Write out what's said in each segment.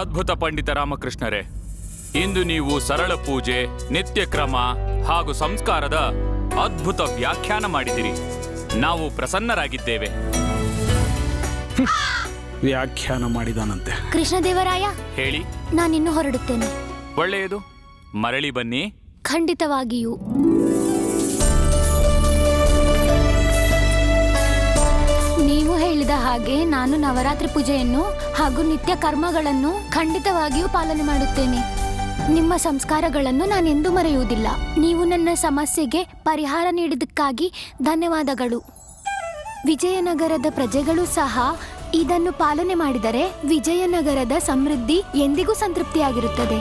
ಅದ್ಭುತ ಪಂಡಿತ ರಾಮಕೃಷ್ಣರೇ ಇಂದು ನೀವು ಸರಳ ಪೂಜೆ ನಿತ್ಯಕ್ರಮ ಹಾಗೂ ಸಂಸ್ಕಾರದ ಅದ್ಭುತ ವ್ಯಾಖ್ಯಾನ ಮಾಡಿದಿರಿ. ನಾವು ಪ್ರಸನ್ನರಾಗಿದ್ದೇವೆ. ವ್ಯಾಖ್ಯಾನ ಮಾಡಿದಾನಂತೆ. ಕೃಷ್ಣದೇವರಾಯ ಹೇಳಿ. ನಾನಿನ್ನು ಹೊರಡುತ್ತೇನೆ. ಒಳ್ಳೆಯದು. ಮರಳಿ ಬನ್ನಿ. ಖಂಡಿತವಾಗಿಯೂ. ಹೇಳಿದ ಹಾಗೆ ನಾನು ನವರಾತ್ರಿ ಪೂಜೆಯನ್ನು ಹಾಗೂ ನಿತ್ಯ ಕರ್ಮಗಳನ್ನು ಖಂಡಿತವಾಗಿಯೂ ಪಾಲನೆ ಮಾಡುತ್ತೇನೆ. ನಿಮ್ಮ ಸಂಸ್ಕಾರಗಳನ್ನು ನಾನೆಂದೂ ಮರೆಯುವುದಿಲ್ಲ. ನೀವು ನನ್ನ ಸಮಸ್ಯೆಗೆ ಪರಿಹಾರ ನೀಡಿದ್ದಕ್ಕಾಗಿ ಧನ್ಯವಾದಗಳು. ವಿಜಯನಗರದ ಪ್ರಜೆಗಳು ಸಹ ಇದನ್ನು ಪಾಲನೆ ಮಾಡಿದರೆ ವಿಜಯನಗರದ ಸಮೃದ್ಧಿ ಎಂದಿಗೂ ಸಂತೃಪ್ತಿಯಾಗಿರುತ್ತದೆ.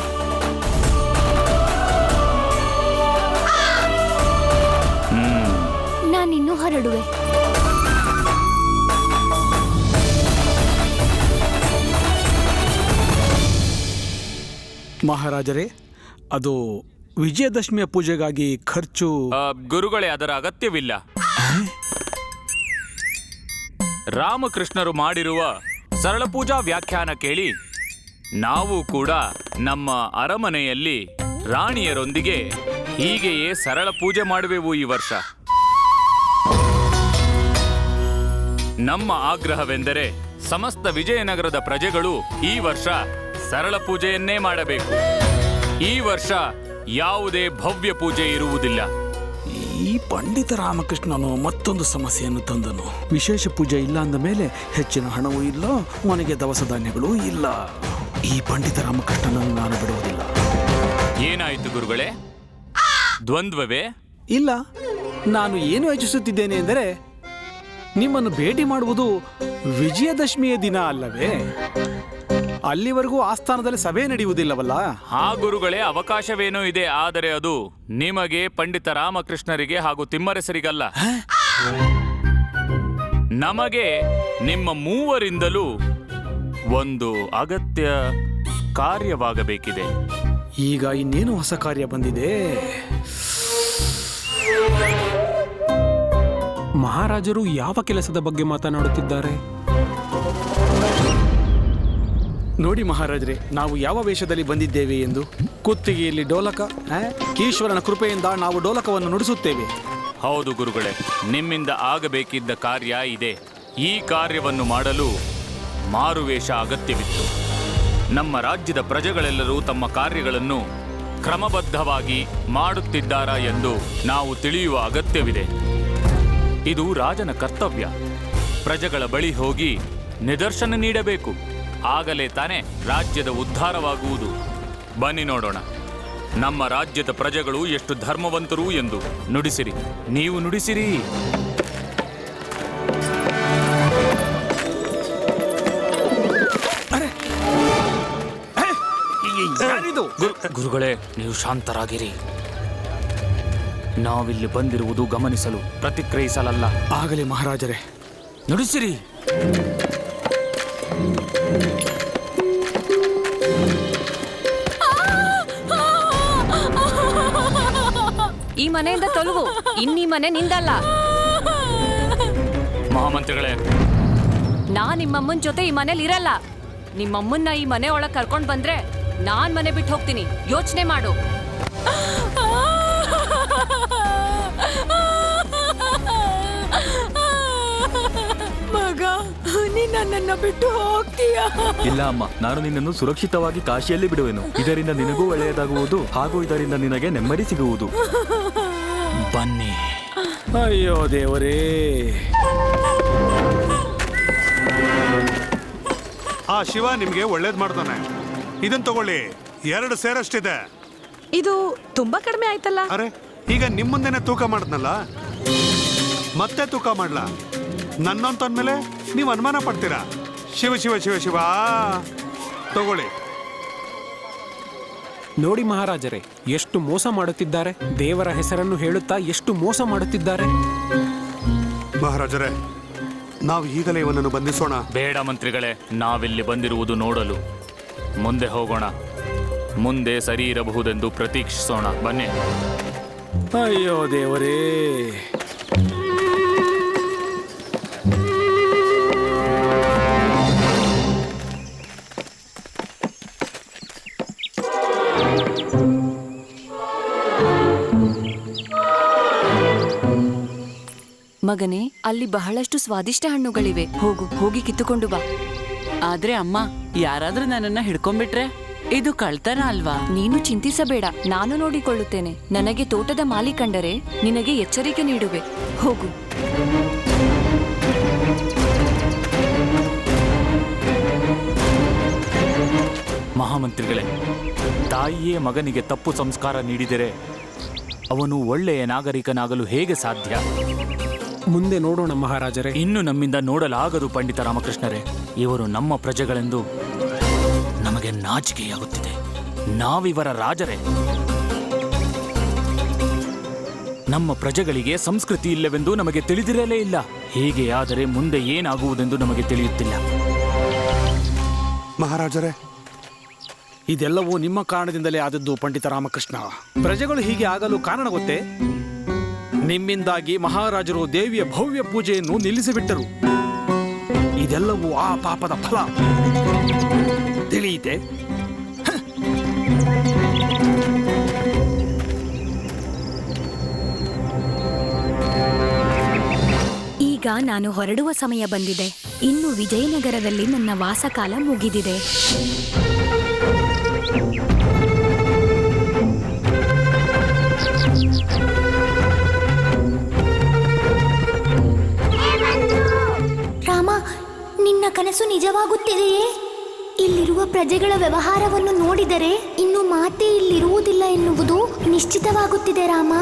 ನಾನಿನ್ನು ಹೊರಡುವೆ. ಮಹಾರಾಜರೇ, ಅದು ವಿಜಯದಶಮಿಯ ಪೂಜೆಗಾಗಿ ಖರ್ಚು ಗುರುಗಳೇ, ಅದರ ಅಗತ್ಯವಿಲ್ಲ. ರಾಮಕೃಷ್ಣರು ಮಾಡಿರುವ ಸರಳ ಪೂಜಾ ವ್ಯಾಖ್ಯಾನ ಕೇಳಿ, ನಾವು ಕೂಡ ನಮ್ಮ ಅರಮನೆಯಲ್ಲಿ ರಾಣಿಯರೊಂದಿಗೆ ಹೀಗೆಯೇ ಸರಳ ಪೂಜೆ ಮಾಡುವೆವು ಈ ವರ್ಷ. ನಮ್ಮ ಆಗ್ರಹವೆಂದರೆ, ಸಮಸ್ತ ವಿಜಯನಗರದ ಪ್ರಜೆಗಳು ಈ ವರ್ಷ ಸರಳ ಪೂಜೆಯನ್ನೇ ಮಾಡಬೇಕು. ಈ ವರ್ಷ ಯಾವುದೇ ಭವ್ಯ ಪೂಜೆ ಇರುವುದಿಲ್ಲ. ಈ ಪಂಡಿತ ರಾಮಕೃಷ್ಣನು ಮತ್ತೊಂದು ಸಮಸ್ಯೆಯನ್ನು ತಂದನು. ವಿಶೇಷ ಪೂಜೆ ಇಲ್ಲ ಅಂದ ಮೇಲೆ ಹೆಚ್ಚಿನ ಹಣವೂ ಇಲ್ಲ ಮನೆಗೆ ದವಸ ಧಾನ್ಯಗಳೂ ಇಲ್ಲ. ಈ ಪಂಡಿತ ರಾಮಕೃಷ್ಣನನ್ನು ನಾನು ಬಿಡುವುದಿಲ್ಲ. ಏನಾಯಿತು ಗುರುಗಳೇ? ದ್ವಂದ್ವವೇ? ಇಲ್ಲ. ನಾನು ಏನು ಯೋಚಿಸುತ್ತಿದ್ದೇನೆ ಎಂದರೆ ನಿಮ್ಮನ್ನು ಭೇಟಿ ಮಾಡುವುದು ವಿಜಯದಶಮಿಯ ದಿನ ಅಲ್ಲವೇ? ಅಲ್ಲಿವರೆಗೂ ಆಸ್ಥಾನದಲ್ಲಿ ಸಭೆ ನಡೆಯುವುದಿಲ್ಲವಲ್ಲ? ಆ ಗುರುಗಳೇ ಅವಕಾಶವೇನೋ ಇದೆ ಆದರೆ ಅದು ನಿಮಗೆ ಪಂಡಿತ ರಾಮಕೃಷ್ಣರಿಗೆ ಹಾಗೂ ತಿಮ್ಮರಸರಿಗಲ್ಲ. ನಮಗೆ ನಿಮ್ಮ ಮೂವರಿಂದಲೂ ಒಂದು ಅಗತ್ಯ ಕಾರ್ಯವಾಗಬೇಕಿದೆ. ಈಗ ಇನ್ನೇನು ಹೊಸ ಕಾರ್ಯ ಬಂದಿದೆ? ಮಹಾರಾಜರು ಯಾವ ಕೆಲಸದ ಬಗ್ಗೆ ಮಾತನಾಡುತ್ತಿದ್ದಾರೆ? ನೋಡಿ ಮಹಾರಾಜರೇ, ನಾವು ಯಾವ ವೇಷದಲ್ಲಿ ಬಂದಿದ್ದೇವೆ ಎಂದು? ಕುತ್ತಿಗೆಯಲ್ಲಿ ಡೋಲಕ? ಈಶ್ವರನ ಕೃಪೆಯಿಂದ ನಾವು ಡೋಲಕವನ್ನು ನುಡಿಸುತ್ತೇವೆ. ಹೌದು ಗುರುಗಳೇ, ನಿಮ್ಮಿಂದ ಆಗಬೇಕಿದ್ದ ಕಾರ್ಯ ಇದೆ. ಈ ಕಾರ್ಯವನ್ನು ಮಾಡಲು ಮಾರುವೇಷ ಅಗತ್ಯವಿತ್ತು. ನಮ್ಮ ರಾಜ್ಯದ ಪ್ರಜೆಗಳೆಲ್ಲರೂ ತಮ್ಮ ಕಾರ್ಯಗಳನ್ನು ಕ್ರಮಬದ್ಧವಾಗಿ ಮಾಡುತ್ತಿದ್ದಾರಾ ಎಂದು ನಾವು ತಿಳಿಯುವ ಅಗತ್ಯವಿದೆ. ಇದು ರಾಜನ ಕರ್ತವ್ಯ. ಪ್ರಜೆಗಳ ಬಳಿ ಹೋಗಿ ನಿದರ್ಶನ ನೀಡಬೇಕು. ಆಗಲೇ ತಾನೇ ರಾಜ್ಯದ ಉದ್ಧಾರವಾಗುವುದು. ಬನ್ನಿ ನೋಡೋಣ. ನಮ್ಮ ರಾಜ್ಯದ ಪ್ರಜೆಗಳು ಎಷ್ಟು ಧರ್ಮವಂತರು ಎಂದು ನುಡಿಸಿರಿ. ನೀವು ನುಡಿಸಿರಿ. ಗುರುಗಳೇ ನೀವು ಶಾಂತರಾಗಿರಿ. ನಾವಿಲ್ಲಿ ಬಂದಿರುವುದು ಗಮನಿಸಲು ಪ್ರತಿಕ್ರಿಯಿಸಲಲ್ಲ. ಆಗಲೇ ಮಹಾರಾಜರೇ. ನುಡಿಸಿರಿ. ಈ ಮನೆಯಿಂದ ತೊಲಗು. ಇನ್ನೀ ಮನೆ ನಿಂದಲ್ಲ. ಮಹಾಮಂತ್ರಿಗಳೇ. ನಾ ನಿಮ್ಮಮ್ಮನ ಜೊತೆ ಈ ಮನೇಲಿ ಇರಲ್ಲ. ನಿಮ್ಮಮ್ಮನ್ನ ಈ ಮನೆ ಒಳಗೆ ಕರ್ಕೊಂಡು ಬಂದ್ರೆ ನಾನ್ ಮನೆ ಬಿಟ್ಟು ಹೋಗ್ತೀನಿ. ಯೋಚನೆ ಮಾಡು. ಮಗ ನೀ ನನ್ನನ್ನ ಬಿಟ್ಟು ಇಲ್ಲ ಅಮ್ಮ ನಾನು ನಿನ್ನನ್ನು ಸುರಕ್ಷಿತವಾಗಿ ಕಾಶಿಯಲ್ಲಿ ಬಿಡುವೆನು. ಇದರಿಂದ ನಿನಗೂ ಒಳ್ಳೆಯದಾಗುವುದು ಹಾಗೂ ಇದರಿಂದ ನಿನಗೆ ನೆಮ್ಮದಿ ಸಿಗುವುದು. ಬನ್ನಿ. ಅಯ್ಯೋ ದೇವರೇ. ಆ ಶಿವ ನಿಮ್ಗೆ ಒಳ್ಳೇದ್ ಮಾಡ್ತಾನೆ. ಇದನ್ ತಗೊಳ್ಳಿ ಎರಡು ಸೇರಷ್ಟಿದೆ. ಇದು ತುಂಬಾ ಕಡಿಮೆ ಆಯ್ತಲ್ಲ? ಅರೆ ಈಗ ನಿಮ್ ಮುಂದೆನೆ ತೂಕ ಮಾಡಿದ್ನಲ್ಲ? ಮತ್ತೆ ತೂಕ ಮಾಡ್ಲಾ? ನನ್ನಂತಂದ್ಮೇಲೆ ನೀವು ಅನುಮಾನ ಪಡ್ತೀರಾ? ಶಿವ ಶಿವ ಶಿವ ಶಿವ. ತಗೊಳ್ಳಿ. ನೋಡಿ ಮಹಾರಾಜರೇ ಎಷ್ಟು ಮೋಸ ಮಾಡುತ್ತಿದ್ದಾರೆ? ದೇವರ ಹೆಸರನ್ನು ಹೇಳುತ್ತಾ ಎಷ್ಟು ಮೋಸ ಮಾಡುತ್ತಿದ್ದಾರೆ? ಮಹಾರಾಜರೇ ನಾವು ಈಗಲೇ ಇವನನ್ನು ಬಂಧಿಸೋಣ. ಬೇಡ ಮಂತ್ರಿಗಳೇ ನಾವಿಲ್ಲಿ ಬಂದಿರುವುದು ನೋಡಲು. ಮುಂದೆ ಹೋಗೋಣ. ಮುಂದೆ ಸರಿ ಇರಬಹುದೆಂದು ಪ್ರತೀಕ್ಷಿಸೋಣ. ಬನ್ನಿ. ಅಯ್ಯೋ ದೇವರೇ ಮಗನೇ ಅಲ್ಲಿ ಬಹಳಷ್ಟು ಸ್ವಾದಿಷ್ಟ ಹಣ್ಣುಗಳಿವೆ. ಹೋಗು ಹೋಗಿ ಕಿತ್ತುಕೊಂಡು ಬಾ. ಆದ್ರೆ ಅಮ್ಮ ಯಾರಾದ್ರೂ ನನ್ನನ್ನ ಹಿಡ್ಕೊಂಡ್ಬಿಟ್ರೆ ಇದು ಕಳ್ತನ ಅಲ್ವಾ? ನೀನು ಚಿಂತಿಸಬೇಡ ನಾನು ನೋಡಿಕೊಳ್ಳುತ್ತೇನೆ. ನನಗೆ ತೋಟದ ಮಾಲಿ ಕಂಡರೆ ನಿನಗೆ ಎಚ್ಚರಿಕೆ ನೀಡುವೆ. ಹೋಗು. ಮಹಾಮಂತ್ರಿಗಳೇ ತಾಯಿಯೇ ಮಗನಿಗೆ ತಪ್ಪು ಸಂಸ್ಕಾರ ನೀಡಿದರೆ ಅವನು ಒಳ್ಳೆಯ ನಾಗರಿಕನಾಗಲು ಹೇಗೆ ಸಾಧ್ಯ? ಮುಂದೆ ನೋಡೋಣ ಮಹಾರಾಜರೇ. ಇನ್ನು ನಮ್ಮಿಂದ ನೋಡಲಾಗದು ಪಂಡಿತ ರಾಮಕೃಷ್ಣರೇ. ಇವರು ನಮ್ಮ ಪ್ರಜೆಗಳೆಂದು ನಮಗೆ ನಾಚಿಕೆಯಾಗುತ್ತಿದೆ. ನಾವಿವರ ರಾಜರೇ. ನಮ್ಮ ಪ್ರಜೆಗಳಿಗೆ ಸಂಸ್ಕೃತಿ ಇಲ್ಲವೆಂದು ನಮಗೆ ತಿಳಿದಿರಲೇ ಇಲ್ಲ. ಹೀಗೆ ಆದರೆ ಮುಂದೆ ಏನಾಗುವುದೆಂದು ನಮಗೆ ತಿಳಿಯುತ್ತಿಲ್ಲ. ಮಹಾರಾಜರೇ ಇದೆಲ್ಲವೂ ನಿಮ್ಮ ಕಾರಣದಿಂದಲೇ ಆದದ್ದು ಪಂಡಿತ ರಾಮಕೃಷ್ಣ. ಪ್ರಜೆಗಳು ಹೀಗೆ ಆಗಲು ಕಾರಣ ಗೊತ್ತೇ? ನಿಮ್ಮಿಂದಾಗಿ ಮಹಾರಾಜರು ದೇವಿಯ ಭವ್ಯ ಪೂಜೆಯನ್ನು ನಿಲ್ಲಿಸಿಬಿಟ್ಟರು. ಇದೆಲ್ಲವೂ ಆ ಪಾಪದ ಫಲ. ತಿಳಿಯಿತೆ? ಈಗ ನಾನು ಹೊರಡುವ ಸಮಯ ಬಂದಿದೆ. ಇನ್ನು ವಿಜಯನಗರದಲ್ಲಿ ನನ್ನ ವಾಸಕಾಲ ಮುಗಿದಿದೆ. ನಿಜವಾಗುತ್ತಿದೆಯೇ? ಇಲ್ಲಿರುವ ಪ್ರಜೆಗಳ ವ್ಯವಹಾರವನ್ನು ನೋಡಿದರೆ ಇನ್ನು ಮಾತೆ ಇಲ್ಲಿರುವುದಿಲ್ಲ ಎನ್ನುವುದು ನಿಶ್ಚಿತವಾಗುತ್ತಿದೆ ರಾಮ.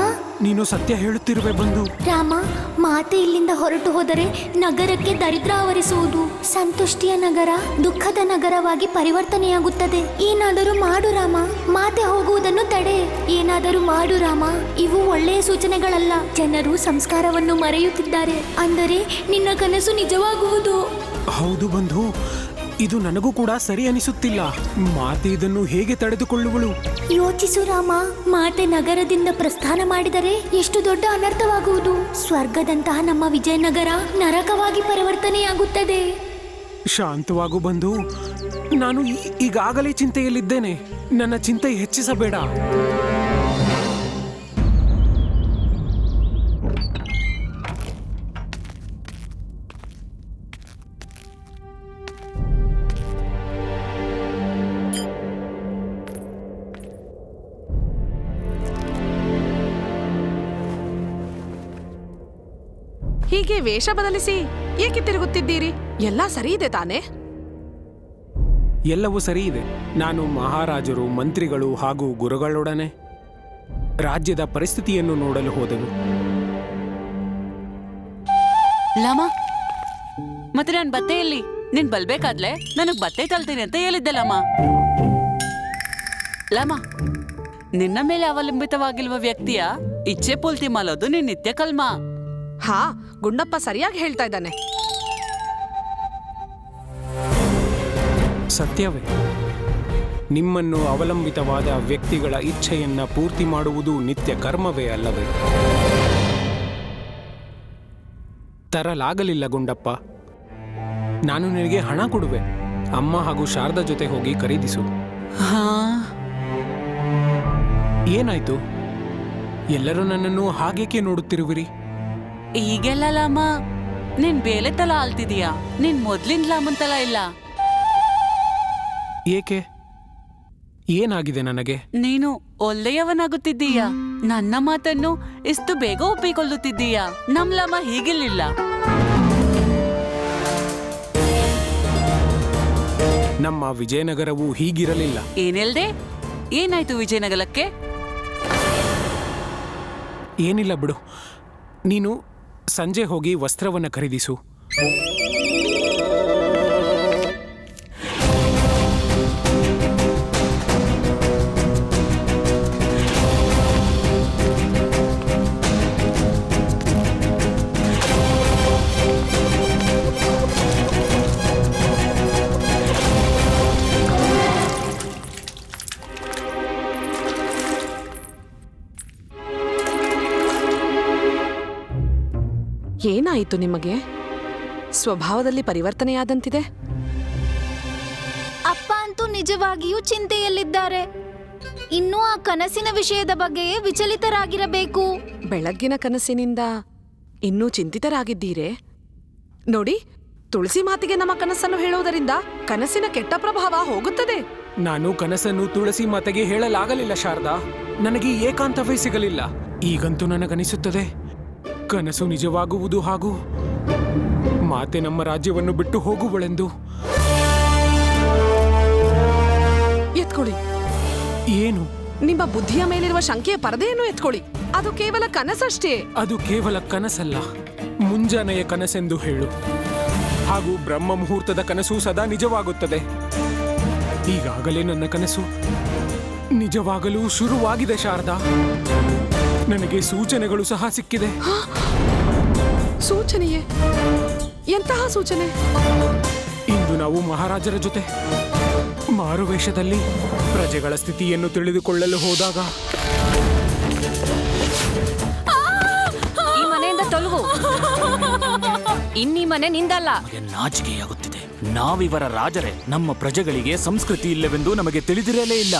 ನೀನು ಸತ್ಯ ಹೇಳುತ್ತಿರುವೆ ಬಂದು ರಾಮ ಮಾತೆ ಇಲ್ಲಿಂದ ಹೊರಟು ಹೋದರೆ ನಗರಕ್ಕೆ ದರಿದ್ರ ಆವರಿಸುವುದು ಸಂತುಷ್ಟಿಯ ನಗರ ದುಃಖದ ನಗರವಾಗಿ ಪರಿವರ್ತನೆಯಾಗುತ್ತದೆ. ಏನಾದರೂ ಮಾಡು ರಾಮ. ಮಾತೆ ಹೋಗುವುದನ್ನು ತಡೆ. ಏನಾದರೂ ಮಾಡು ರಾಮ. ಇವು ಒಳ್ಳೆಯ ಸೂಚನೆಗಳಲ್ಲ. ಜನರು ಸಂಸ್ಕಾರವನ್ನು ಮರೆಯುತ್ತಿದ್ದಾರೆ. ಅಂದರೆ ನಿನ್ನ ಕನಸು ನಿಜವಾಗುವುದು. ಹೌದು ಬಂಧು ಇದು ನನಗೂ ಕೂಡ ಸರಿ ಅನಿಸುತ್ತಿಲ್ಲ. ಮಾತೆ ಇದನ್ನು ಹೇಗೆ ತಡೆದುಕೊಳ್ಳುವಳು? ಯೋಚಿಸು ರಾಮ ಮಾತೆ ನಗರದಿಂದ ಪ್ರಸ್ಥಾನ ಮಾಡಿದರೆ ಎಷ್ಟು ದೊಡ್ಡ ಅನರ್ಥವಾಗುವುದು. ಸ್ವರ್ಗದಂತಹ ನಮ್ಮ ವಿಜಯನಗರ ನರಕವಾಗಿ ಪರಿವರ್ತನೆಯಾಗುತ್ತದೆ. ಶಾಂತವಾಗು ಬಂಧು ನಾನು ಈಗಾಗಲೇ ಚಿಂತೆಯಲ್ಲಿದ್ದೇನೆ. ನನ್ನ ಚಿಂತೆ ಹೆಚ್ಚಿಸಬೇಡ. ಹೀಗೆ ವೇಷ ಬದಲಿಸಿ ಏಕೆ ತಿರುಗುತ್ತಿದ್ದೀರಿ? ಎಲ್ಲ ಸರಿ ಇದೆ ತಾನೇ? ಎಲ್ಲವೂ ಸರಿ ಇದೆ ನಾನು ಮಹಾರಾಜರು ಮಂತ್ರಿಗಳು ಹಾಗೂ ಗುರುಗಳೊಡನೆ ರಾಜ್ಯದ ಪರಿಸ್ಥಿತಿಯನ್ನು ನೋಡಲು ಹೋದೆವು. ಲಾಮ ಮತ್ತೆ ನಾನ್ ಬತ್ತೆ ಎಲ್ಲಿ? ನೀನ್ ಬಲ್ಬೇಕಾದ್ಲೆ? ನನಗ್ ಬತ್ತೆ ತಲ್ತೀನಿ ಅಂತ ಹೇಳಿದ್ದೆ ಲಾಮ. ಲಾಮ ನಿನ್ನ ಮೇಲೆ ಅವಲಂಬಿತವಾಗಿರುವ ವ್ಯಕ್ತಿಯ? ಇಚ್ಛೆ ಪೂಲ್ತಿ ಮಾಲೋದು ನಿನ್ ನಿತ್ಯ ಕಲ್ಮ. ಹಾ ಗುಂಡಪ್ಪ ಸರಿಯಾಗಿ ಹೇಳ್ತಾ ಇದ್ದಾನೆ. ಸತ್ಯವೇ ನಿಮ್ಮನ್ನು ಅವಲಂಬಿತವಾದ ವ್ಯಕ್ತಿಗಳ ಇಚ್ಛೆಯನ್ನ ಪೂರ್ತಿ ಮಾಡುವುದು ನಿತ್ಯ ಕರ್ಮವೇ ಅಲ್ಲವೇ? ತರಲಾಗಲಿಲ್ಲ ಗುಂಡಪ್ಪ. ನಾನು ನಿನಗೆ ಹಣ ಕೊಡುವೆ. ಅಮ್ಮ ಹಾಗೂ ಶಾರದಾ ಜೊತೆ ಹೋಗಿ ಖರೀದಿಸು. ಹಾ. ಏನಾಯ್ತು? ಎಲ್ಲರೂ ನನ್ನನ್ನು ಹಾಗೇಕೆ ನೋಡುತ್ತಿರುವಿರಿ? ಈಗೆಲ್ಲ ಲಾಮ? ನೀನ್ ಬೇಲೆ ತಲ ಆಲ್ತಿದೀಯಾ ನಿನ್ ಮೊದ್ಲಿನ ಲಾಮನ್ ತಲ ಇಲ್ಲ. ಏಕೆ? ಏನಾಗಿದೆ ನನಗೆ? ನೀನು ಒಳ್ಳೆಯವನಾಗುತ್ತಿದ್ದೀಯ ನನ್ನ ಮಾತನ್ನು ಇಷ್ಟು ಬೇಗ ಒಪ್ಪಿಕೊಳ್ಳುತ್ತಿದ್ದೀಯ? ನಮ್ ಲಾಮ ಹೀಗಿರ್ಲಿಲ್ಲ. ನಮ್ಮ ವಿಜಯನಗರವು ಹೀಗಿರಲಿಲ್ಲ. ಏನಿಲ್ದೆ? ಏನಾಯ್ತು ವಿಜಯನಗರಕ್ಕೆ? ಏನಿಲ್ಲ ಬಿಡು. ನೀನು ಸಂಜೆ ಹೋಗಿ ವಸ್ತ್ರವನ್ನು ಖರೀದಿಸು. ಏನಾಯಿತು ನಿಮಗೆ? ಸ್ವಭಾವದಲ್ಲಿ ಪರಿವರ್ತನೆಯಾದಂತಿದೆ? ಅಪ್ಪ ಅಂತೂ ನಿಜವಾಗಿಯೂ ಚಿಂತೆಯಲ್ಲಿದ್ದಾರೆ. ಇನ್ನೂ ಆ ಕನಸಿನ ವಿಷಯದ ಬಗ್ಗೆಯೇ ವಿಚಲಿತರಾಗಿರಬೇಕು. ಬೆಳಗ್ಗಿನ ಕನಸಿನಿಂದ ಇನ್ನೂ ಚಿಂತಿತರಾಗಿದ್ದೀರೆ? ನೋಡಿ ತುಳಸಿ ಮಾತಿಗೆ ನಮ್ಮ ಕನಸನ್ನು ಹೇಳುವುದರಿಂದ ಕನಸಿನ ಕೆಟ್ಟ ಪ್ರಭಾವ ಹೋಗುತ್ತದೆ. ನಾನು ಕನಸನ್ನು ತುಳಸಿ ಮಾತೆಗೆ ಹೇಳಲಾಗಲಿಲ್ಲ ಶಾರದಾ. ನನಗೆ ಏಕಾಂತವೇ ಸಿಗಲಿಲ್ಲ. ಈಗಂತೂ ನನಗನಿಸುತ್ತದೆ. ಕನಸು ನಿಜವಾಗುವುದು ಹಾಗೂ ಮಾತೆ ನಮ್ಮ ರಾಜ್ಯವನ್ನು ಬಿಟ್ಟು ಹೋಗುವಳೆಂದು. ಎತ್ಕೊಳ್ಳಿ. ಏನು? ನಿಮ್ಮ ಬುದ್ಧಿಯ ಮೇಲಿರುವ ಶಂಕೆಯ ಪರದೆಯನ್ನು ಎತ್ಕೊಳ್ಳಿ. ಅದು ಕೇವಲ ಕನಸಷ್ಟೇ. ಅದು ಕೇವಲ ಕನಸಲ್ಲ. ಮುಂಜಾನೆಯ ಕನಸೆಂದು ಹೇಳು. ಹಾಗೂ ಬ್ರಹ್ಮ ಮುಹೂರ್ತದ ಕನಸು ಸದಾ ನಿಜವಾಗುತ್ತದೆ. ಈಗಾಗಲೇ ನನ್ನ ಕನಸು ನಿಜವಾಗಲು ಶುರುವಾಗಿದೆ ಶಾರದಾ. ನನಗೆ ಸೂಚನೆಗಳು ಸಹ ಸಿಕ್ಕಿದೆ. ಸೂಚನೆಯೇ? ಎಂತಹ ಸೂಚನೆ? ಇಂದು ನಾವು ಮಹಾರಾಜರ ಜೊತೆ ಮಾರುವೇಷದಲ್ಲಿ ಪ್ರಜೆಗಳ ಸ್ಥಿತಿಯನ್ನು ತಿಳಿದುಕೊಳ್ಳಲು ಹೋದಾಗ. ಈ ಮನೆಯಿಂದ ತೊಲಗು. ಇನ್ನೀ ಮನೆ ನಿಂದಲ್ಲ. ನಮಗೆ ನಾಚಿಕೆಯಾಗುತ್ತಿದೆ. ನಾವಿವರ ರಾಜರೇ ನಮ್ಮ ಪ್ರಜೆಗಳಿಗೆ ಸಂಸ್ಕೃತಿ ಇಲ್ಲವೆಂದು ನಮಗೆ ತಿಳಿದಿರಲೇ ಇಲ್ಲ.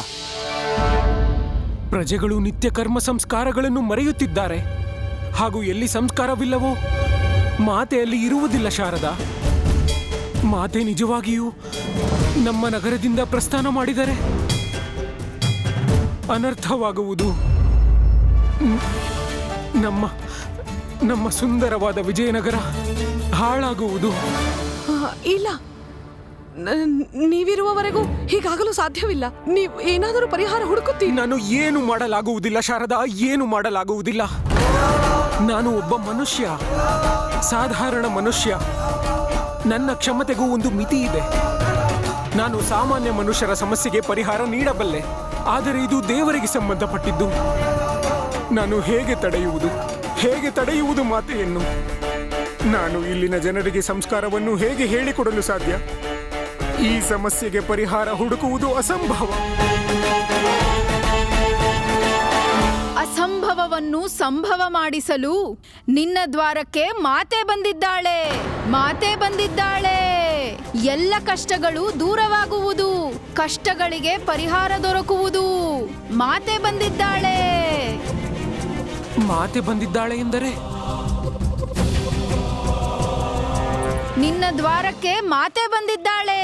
ಪ್ರಜೆಗಳು ನಿತ್ಯ ಕರ್ಮ ಸಂಸ್ಕಾರಗಳನ್ನು ಮರೆಯುತ್ತಿದ್ದಾರೆ. ಹಾಗೂ ಎಲ್ಲಿ ಸಂಸ್ಕಾರವಿಲ್ಲವೋ, ಮಾತೆಯಲ್ಲಿ ಇರುವುದಿಲ್ಲ ಶಾರದಾ. ಮಾತೆ ನಿಜವಾಗಿಯೂ ನಮ್ಮ ನಗರದಿಂದ ಪ್ರಸ್ಥಾನ ಮಾಡಿದರೆ? ಅನರ್ಥವಾಗುವುದು ನಮ್ಮ ನಮ್ಮ ಸುಂದರವಾದ ವಿಜಯನಗರ ಹಾಳಾಗುವುದು. ಇಲ್ಲ. ನೀವಿರುವವರೆಗೂ ಹೀಗಾಗಲು ಸಾಧ್ಯವಿಲ್ಲ. ನೀವು ಏನಾದರೂ ಪರಿಹಾರ ಹುಡುಕುತ್ತೀರಿ. ನಾನು ಏನು ಮಾಡಲಾಗುವುದಿಲ್ಲ ಶಾರದಾ, ಏನು ಮಾಡಲಾಗುವುದಿಲ್ಲ. ನಾನು ಒಬ್ಬ ಮನುಷ್ಯ, ಸಾಧಾರಣ ಮನುಷ್ಯ. ನನ್ನ ಕ್ಷಮತೆಗೂ ಒಂದು ಮಿತಿ ಇದೆ. ನಾನು ಸಾಮಾನ್ಯ ಮನುಷ್ಯರ ಸಮಸ್ಯೆಗೆ ಪರಿಹಾರ ನೀಡಬಲ್ಲೆ. ಆದರೆ ಇದು ದೇವರಿಗೆ ಸಂಬಂಧಪಟ್ಟಿದ್ದು. ನಾನು ಹೇಗೆ ತಡೆಯುವುದು? ಹೇಗೆ ತಡೆಯುವುದು ಮಾತೆಯನ್ನು? ನಾನು ಇಲ್ಲಿನ ಜನರಿಗೆ ಸಂಸ್ಕಾರವನ್ನು ಹೇಗೆ ಹೇಳಿಕೊಡಲು ಸಾಧ್ಯ? ಈ ಸಮಸ್ಯೆಗೆ ಪರಿಹಾರ ಹುಡುಕುವುದು ಅಸಂಭವ. ಅಸಂಭವವನ್ನು ಸಂಭವ ಮಾಡಿಸಲು ನಿನ್ನ ದ್ವಾರಕ್ಕೆ ಮಾತೆ ಬಂದಿದ್ದಾಳೆ ಮಾತೆ ಬಂದಿದ್ದಾಳೆ. ಎಲ್ಲ ಕಷ್ಟಗಳು ದೂರವಾಗುವುದು ಕಷ್ಟಗಳಿಗೆ ಪರಿಹಾರ ದೊರಕುವುದು ಮಾತೆ ಬಂದಿದ್ದಾಳೆ. ಮಾತೆ ಬಂದಿದ್ದಾಳೆ ಎಂದರೆ ನಿನ್ನ ದ್ವಾರಕ್ಕೆ ಮಾತೆ ಬಂದಿದ್ದಾಳೆ.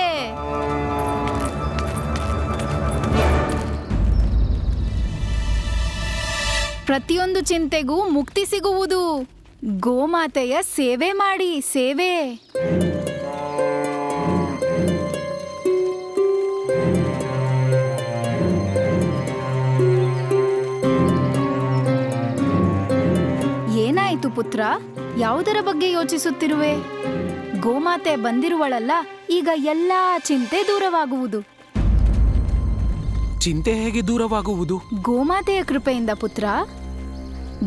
ಪ್ರತಿಯೊಂದು ಚಿಂತೆಗೂ ಮುಕ್ತಿ ಸಿಗುವುದು. ಗೋಮಾತೆಯ ಸೇವೆ ಮಾಡಿ, ಸೇವೆ. ಏನಾಯಿತು ಪುತ್ರ? ಯಾವುದರ ಬಗ್ಗೆ ಯೋಚಿಸುತ್ತಿರುವೆ? ಗೋಮಾತೆ ಬಂದಿರುವಳಲ್ಲ ಈಗ ಎಲ್ಲಾ ಚಿಂತೆ ದೂರವಾಗುವುದು. ಚಿಂತೆ ಹೇಗೆ ದೂರವಾಗುವುದು? ಗೋಮಾತೆಯ ಕೃಪೆಯಿಂದ ಪುತ್ರ.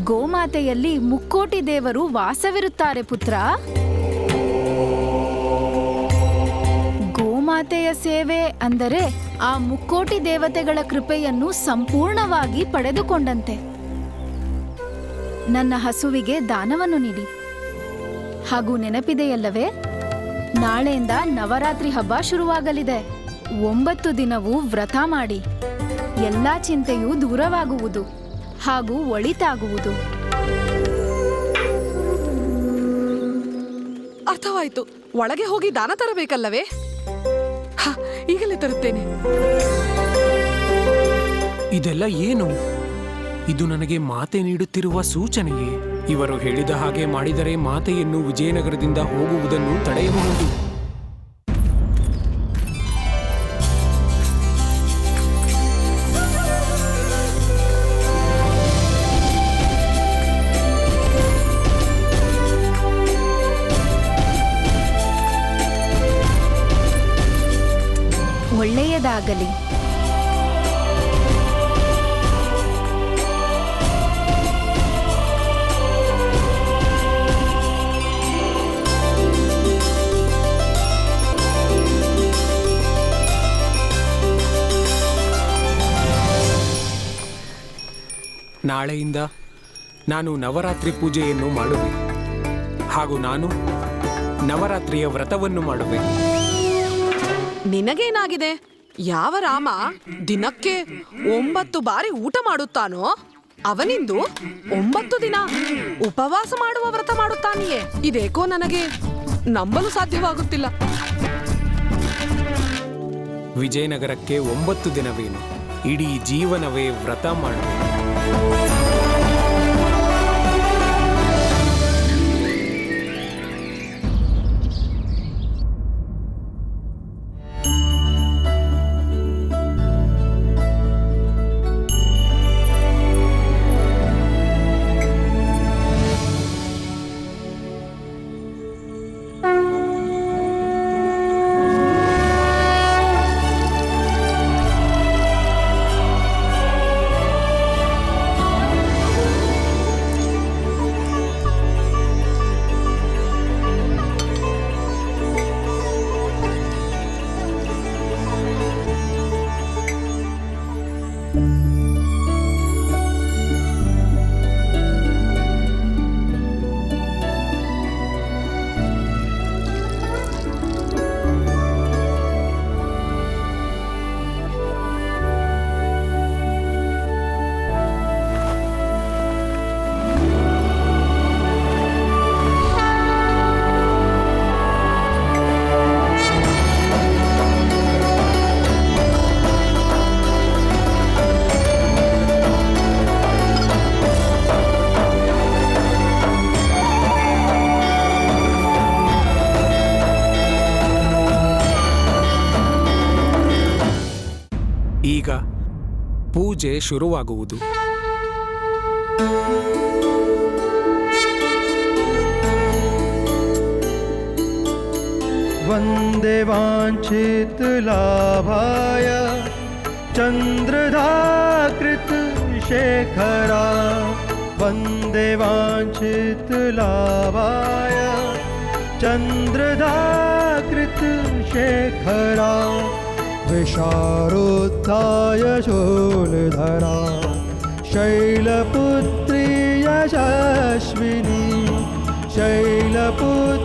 ಗೋಮಾತೆಯಲ್ಲಿ ಮುಕ್ಕೋಟಿ ದೇವರು ವಾಸವಿರುತ್ತಾರೆ ಪುತ್ರ. ಗೋಮಾತೆಯ ಸೇವೆ ಅಂದರೆ ಆ ಮುಕ್ಕೋಟಿ ದೇವತೆಗಳ ಕೃಪೆಯನ್ನು ಸಂಪೂರ್ಣವಾಗಿ ಪಡೆದುಕೊಂಡಂತೆ. ನನ್ನ ಹಸುವಿಗೆ ದಾನವನ್ನು ನೀಡಿ. ಹಾಗೂ ನೆನಪಿದೆಯಲ್ಲವೇ? ನಾಳೆಯಿಂದ ನವರಾತ್ರಿ ಹಬ್ಬ ಶುರುವಾಗಲಿದೆ. ಒಂಬತ್ತು ದಿನವೂ ವ್ರತ ಮಾಡಿ. ಎಲ್ಲ ಚಿಂತೆಯೂ ದೂರವಾಗುವುದು ಹಾಗೂ ಒಳಿತಾಗುವುದು. ಅರ್ಥವಾಯಿತು. ಒಳಗೆ ಹೋಗಿ ದಾನ ತರಬೇಕಲ್ಲವೇ? ಹ, ಈಗಲೇ ತರುತ್ತೇನೆ. ಇದೆಲ್ಲ ಏನು? ಇದು ನನಗೆ ಮಾತೆ ನೀಡುತ್ತಿರುವ ಸೂಚನೆಯೇ. ಇವರು ಹೇಳಿದ ಹಾಗೆ ಮಾಡಿದರೆ ಮಾತೆಯನ್ನು ವಿಜಯನಗರದಿಂದ ಹೋಗುವುದನ್ನು ತಡೆಯಬಹುದು. ಒಳ್ಳೆಯದಾಗಲಿ. ನಾಳೆಯಿಂದ ನಾನು ನವರಾತ್ರಿ ಪೂಜೆಯನ್ನು ಮಾಡುವೆ. ಹಾಗೂ ನಾನು ನವರಾತ್ರಿಯ ವ್ರತವನ್ನು ಮಾಡುವೆ. ನಿನಗೇನಾಗಿದೆ? ಯಾವ ರಾಮ ದಿನಕ್ಕೆ ಒಂಬತ್ತು ಬಾರಿ ಊಟ ಮಾಡುತ್ತಾನೋ ಅವನಿಂದು ಒಂಬತ್ತು ದಿನ ಉಪವಾಸ ಮಾಡುವ ವ್ರತ ಮಾಡುತ್ತಾನೆಯೇ? ಇದೇಕೋ ನನಗೆ ನಂಬಲು ಸಾಧ್ಯವಾಗುತ್ತಿಲ್ಲ. ವಿಜಯನಗರಕ್ಕೆ ಒಂಬತ್ತು ದಿನವೇನು? ಇಡೀ ಜೀವನವೇ ವ್ರತ ಮಾಡುವೆ. ಈಗ ಪೂಜೆ ಶುರುವಾಗುವುದು वन्दे वाञ्छितलाभाय चन्द्रधाकृत शेखरा वन्दे वाञ्छितलाभाय चन्द्रधाकृत शेखरा विशारोत्थाय शूलधरा शैलपुत्री यशस्विनी शैलपुत्री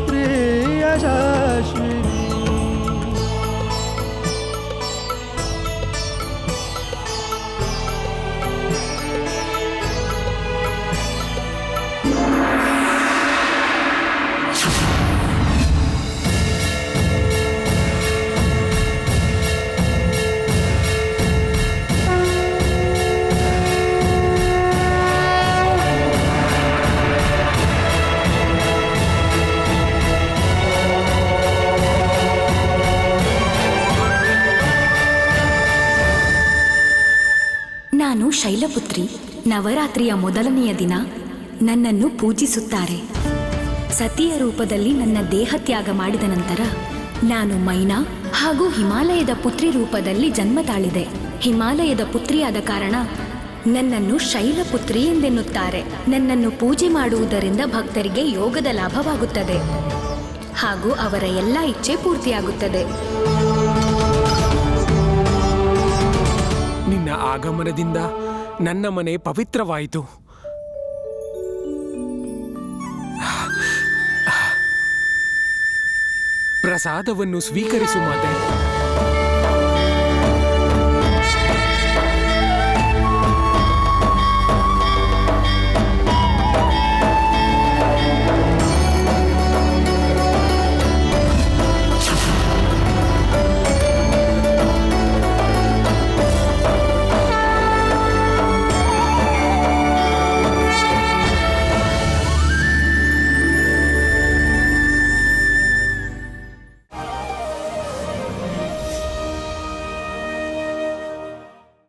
ನವರಾತ್ರಿಯ ಮೊದಲನೆಯ ದಿನ ನನ್ನನ್ನು ಪೂಜಿಸುತ್ತಾರೆ. ಸತಿಯ ರೂಪದಲ್ಲಿ ನನ್ನ ದೇಹ ತ್ಯಾಗ ಮಾಡಿದ ನಂತರ ನಾನು ಮೈನಾ ಹಾಗೂ ಹಿಮಾಲಯದ ಪುತ್ರಿ ರೂಪದಲ್ಲಿ ಜನ್ಮ ತಾಳಿದೆ. ಹಿಮಾಲಯದ ಪುತ್ರಿಯಾದ ಕಾರಣ ನನ್ನನ್ನು ಶೈಲಪುತ್ರಿ ಎಂದೆನ್ನುತ್ತಾರೆ. ನನ್ನನ್ನು ಪೂಜೆ ಮಾಡುವುದರಿಂದ ಭಕ್ತರಿಗೆ ಯೋಗದ ಲಾಭವಾಗುತ್ತದೆ. ಹಾಗೂ ಅವರ ಎಲ್ಲ ಇಚ್ಛೆ ಪೂರ್ತಿಯಾಗುತ್ತದೆ. ನಿನ್ನ ಆಗಮನದಿಂದ ನನ್ನ ಮನೆ ಪವಿತ್ರವಾಯಿತು. ಪ್ರಸಾದವನ್ನು ಸ್ವೀಕರಿಸು ಮಾತೆ.